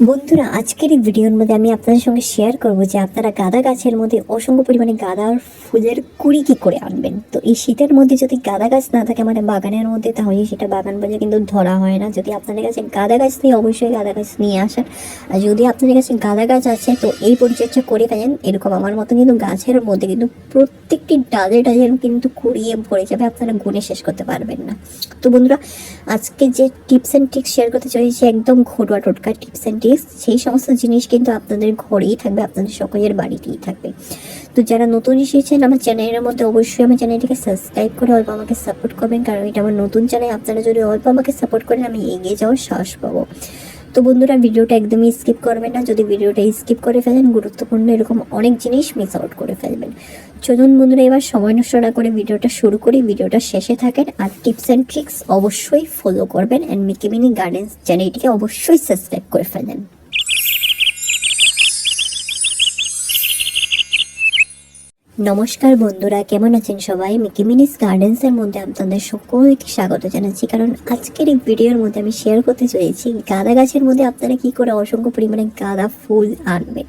বন্ধুরা, আজকের এই ভিডিওর মধ্যে আমি আপনাদের সঙ্গে শেয়ার করব যে আপনারা গাঁদা গাছের মধ্যে অসংখ্য পরিমাণে গাঁদার ফুলের কুড়ি কী করে আনবেন? তো এই শীতের মধ্যে যদি গাঁদা গাছ না থাকে আমাদের বাগানের মধ্যে, তাহলে সেটা বাগান বাজে কিন্তু ধরা হয় না। যদি আপনাদের কাছে গাঁদা গাছ নিয়ে অবশ্যই গাঁদা গাছ নিয়ে আসেন। আর যদি আপনাদের কাছে গাঁদা গাছ আছে, তো এই পরিচর্যা করে ফেলেন এরকম আমার মতো কিন্তু গাছের মধ্যে কিন্তু প্রত্যেকটি ডালে ডালে কিন্তু কুড়িয়ে ভরে যাবে, আপনারা গুনে শেষ করতে পারবেন না। তো বন্ধুরা, আজকে যে টিপস অ্যান্ড ট্রিক্স শেয়ার করতে চলেছি, একদম ঘরোয়া টোটকা টিপস অ্যান্ড ট্রিক্স সেই সমস্ত জিনিস কিন্তু আপনাদের ঘরেই থাকবে, আপনাদের সকলের বাড়িতেই থাকবে। তো যারা নতুন এসেছেন, আমার চ্যানেলের মধ্যে অবশ্যই আমার চ্যানেলটিকে সাবস্ক্রাইব করে অল্প আমাকে সাপোর্ট করবেন, কারণ এটা আমার নতুন চ্যানেল আপনারা যদি অল্প আমাকে সাপোর্ট করেন, আমি এগিয়ে যাওয়ার সাহস পাবো। তো বন্ধুরা, ভিডিওটা একদমই স্কিপ করবেন না। যদি ভিডিওটা স্কিপ করে ফেলেন, গুরুত্বপূর্ণ এরকম অনেক জিনিস মিস আউট করে ফেলবেন। চলুন বন্ধুরা, এবার সময় নষ্ট না করে ভিডিওটা শুরু করি। ভিডিওটা শেষে থাকেন আর টিপস অ্যান্ড ট্রিক্স অবশ্যই ফলো করবেন। অ্যান্ড মিকিমিনি গার্ডেন্স চ্যানেলটিকে অবশ্যই সাবস্ক্রাইব করে ফেলেন। নমস্কার বন্ধুরা, কেমন আছেন সবাই? মিকি মিনিস গার্ডেন্সের মধ্যে আপনাদের সকলকে স্বাগত জানাচ্ছি। কারণ আজকের এই ভিডিওর মধ্যে আমি শেয়ার করতে চলেছি, গাঁদা গাছের মধ্যে আপনারা কি করে অসংখ্য পরিমাণে গাঁদা ফুল আনবে।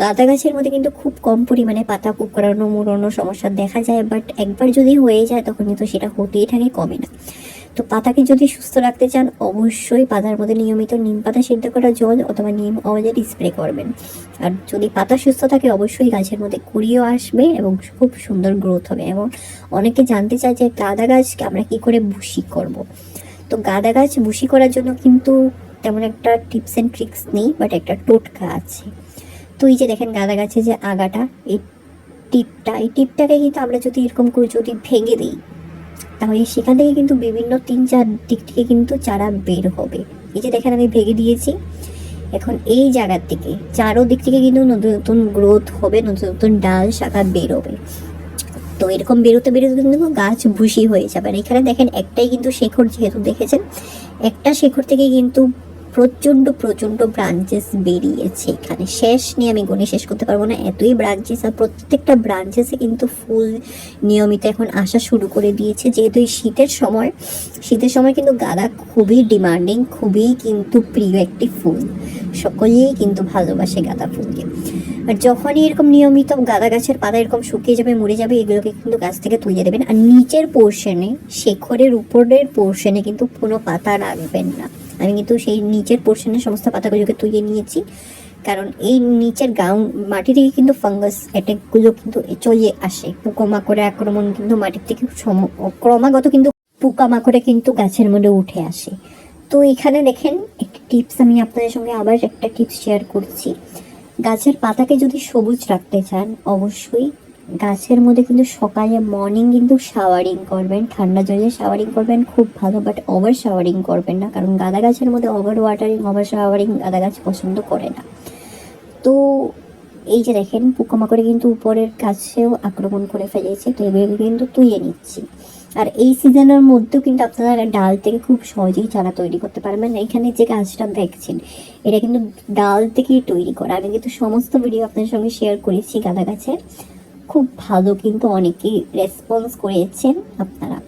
গাঁদা গাছের মধ্যে কিন্তু খুব কম পরিমাণে পাতা কুকড়ানো মুড়ানো সমস্যা দেখা যায় বাট একবার যদি হয়ে যায়, তখন কিন্তু সেটা হতেই থাকে, কমে না। তো পাতাকে যদি সুস্থ রাখতে চান, অবশ্যই পাতার মধ্যে নিয়মিত নিম পাতা সিদ্ধ করা জল অথবা নিম অয়েলের স্প্রে করবেন। আর যদি পাতা সুস্থ থাকে, অবশ্যই গাছের মধ্যে কুড়িও আসবে এবং খুব সুন্দর গ্রোথ হবে। এবং অনেকে জানতে চায় যে গাঁদা গাছকে আমরা কি করে ভুসি করব। তো গাঁদা গাছ ভুসি করার জন্য কিন্তু তেমন একটা টিপস অ্যান্ড ট্রিক্স নেই বাট একটা টোটকা আছে। তো এই যে দেখেন গাঁদা গাছে যে আগাটা, এই টিপটা, এই টিপটাকে কিন্তু আমরা যদি এরকম করে যদি ভেঙে দিই তাহলে সেখান থেকে কিন্তু বিভিন্ন তিন চার দিক থেকে কিন্তু চারা বের হবে। এই যে দেখেন আমি ভেঙে দিয়েছি। এখন এই জায়গার থেকে চারো দিক থেকে কিন্তু নতুন নতুন গ্রোথ হবে, নতুন নতুন ডাল শাখা বেরোবে তো এরকম বেরোতে বেরোতে কিন্তু গাছ ভুসি হয়ে যাবে। আর এখানে দেখেন একটাই কিন্তু শেখর যেহেতু দেখেছেন, একটা শেখর থেকে কিন্তু প্রচণ্ড প্রচণ্ড ব্রাঞ্চেস বেরিয়েছে এখানে। শেষ নিয়ে আমি গণে শেষ করতে পারব না। এতই ব্রাঞ্চেস আর প্রত্যেকটা ব্রাঞ্চেসে কিন্তু ফুল নিয়মিত এখন আসা শুরু করে দিয়েছে। যেহেতু এই শীতের সময় শীতের সময় কিন্তু গাঁদা খুবই ডিমান্ডিং খুবই কিন্তু প্রিয় একটি ফুল। সকলেই কিন্তু ভালোবাসে গাঁদা ফুলকে। আর যখনই এরকম নিয়মিত গাঁদা গাছের পাতা এরকম শুকিয়ে যাবে, মরে যাবে, এগুলোকে কিন্তু গাছ থেকে তুলে দেবেন। আর নিচের পোর্শনে শেখরের উপরের পোর্শনে কিন্তু কোনো পাতা রাখবেন না। আমি কিন্তু সেই নিচের পোর্শনের সমস্ত পাতাগুলোকে তুলে নিয়েছি। কারণ এই নিচের গাউন মাটি থেকে কিন্তু ফাঙ্গাস অ্যাটাকগুলো কিন্তু চলে আসে। পোকামাকড়ের আক্রমণ কিন্তু মাটির থেকে ক্রমাগত কিন্তু পোকামাকড়ে কিন্তু গাছের মধ্যে উঠে আসে। তো এখানে দেখেন, একটি টিপস আমি আপনাদের সঙ্গে আবার একটা টিপস শেয়ার করছি। গাছের পাতাকে যদি সবুজ রাখতে চান, অবশ্যই গাছের মধ্যে কিন্তু সকালে মর্নিং কিন্তু শাওয়ারিং করবেন। ঠান্ডা জলে শাওয়ারিং করবেন, খুব ভালো বাট ওভার শাওয়ারিং করবেন না। কারণ গাঁদা গাছের মধ্যে ওভার ওয়াটারিং ওভার শাওয়ারিং গাঁদা গাছ পছন্দ করে না। তো এই যে দেখেন, পোকামাকড়ে কিন্তু উপরের গাছেও আক্রমণ করে ফেলেছে, তো এগুলো কিন্তু তুইয়ে নিচ্ছি। আর এই সিজনের মধ্যেও কিন্তু আপনারা ডাল থেকে খুব সহজেই চারা তৈরি করতে পারবেন। এখানে যে গাছটা দেখছেন, এটা কিন্তু ডাল থেকেই তৈরি করা। আমি কিন্তু সমস্ত ভিডিও আপনার সঙ্গে শেয়ার করেছি গাঁদা গাছের। খুব ভালো কিন্তু অনেকেই রেসপন্স করেছেন আপনারা।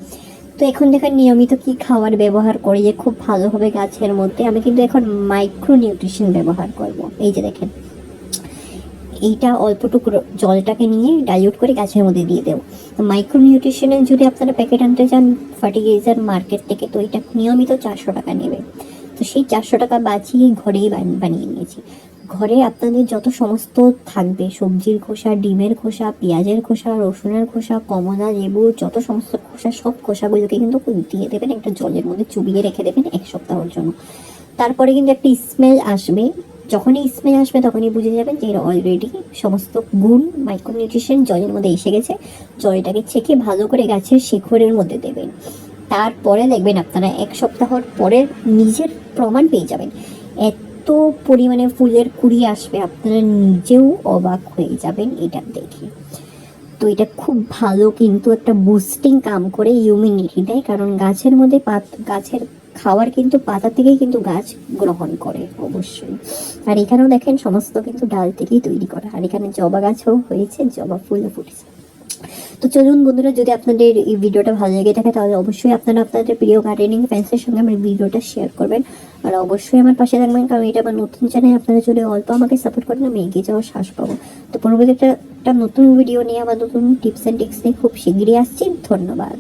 তো এখন দেখেন নিয়মিত কি খাবার ব্যবহার করে যে খুব ভালো হবে গাছের মধ্যে, আমি কিন্তু এখন মাইক্রো নিউট্রিশন ব্যবহার করব। এই যে দেখেন, এইটা অল্পটুকু জলটাকে নিয়ে ডাইলিউট করে গাছের মধ্যে দিয়ে দেবো। মাইক্রো নিউট্রিশনের যদি আপনারা প্যাকেট আনতে চান ফার্টিলাইজার মার্কেট থেকে, তো এটা নিয়মিত চারশো টাকা নেবে। তো সেই চারশো টাকা বাঁচিয়ে ঘরেই বান- বানিয়ে নিয়েছি। ঘরে আপনাদের যত সমস্ত থাকবে, সবজির খোসা, ডিমের খোসা, পেঁয়াজের খোসা, রসুনের খোসা, কমলা, লেবু, যত সমস্ত খোসা, সব খোসাগুলোকে কিন্তু দিয়ে দেবেন একটা জলের মধ্যে চুবিয়ে রেখে দেবেন এক সপ্তাহের জন্য। তারপরে কিন্তু একটা স্মেল আসবে। যখনই স্মেল আসবে তখনই বুঝে যাবেন যে এর অলরেডি সমস্ত গুণ মাইক্রোনিউট্রিশন জলের মধ্যে এসে গেছে। জলটাকে ছেঁকে ভালো করে গাছের শিখরের মধ্যে দেবেন। তারপরে দেখবেন আপনারা এক সপ্তাহর পরে নিজের প্রমাণ পেয়ে যাবেন। এত পরিমাণে ফুলের কুড়ি আসবে, আপনারা নিজেও অবাক হয়ে যাবেন এটা দেখে। তো এটা খুব ভালো কিন্তু একটা বুস্টিং কাম করে ইমিউনিটি দেয়, কারণ গাছের মধ্যে পাত, গাছের খাওয়ার কিন্তু পাতা থেকেই কিন্তু গাছ গ্রহণ করে, অবশ্যই। আর এখানেও দেখেন, সমস্ত কিন্তু ডাল থেকেই তৈরি করা। আর এখানে জবা গাছও হয়েছে, জবা ফুলও ফুটেছে। তো চলুন বন্ধুরা, যদি আপনাদের এই ভিডিওটা ভালো লেগে থাকে, তাহলে অবশ্যই আপনারা আপনাদের প্রিয় গার্ডেনিং ফ্যান্সের সঙ্গে আমার ভিডিওটা শেয়ার করবেন। আর অবশ্যই আমার পাশে থাকবেন, কারণ এটা আমার নতুন চ্যানেল আপনারা যদি অল্প আমাকে সাপোর্ট করেন, আমি এগিয়ে যাওয়ার শ্বাস পাবো। তো পরবর্তী একটা নতুন ভিডিও নিয়ে, আবার নতুন টিপস অ্যান্ড টিক্স নিয়ে খুব শীঘ্রই আসছি। ধন্যবাদ।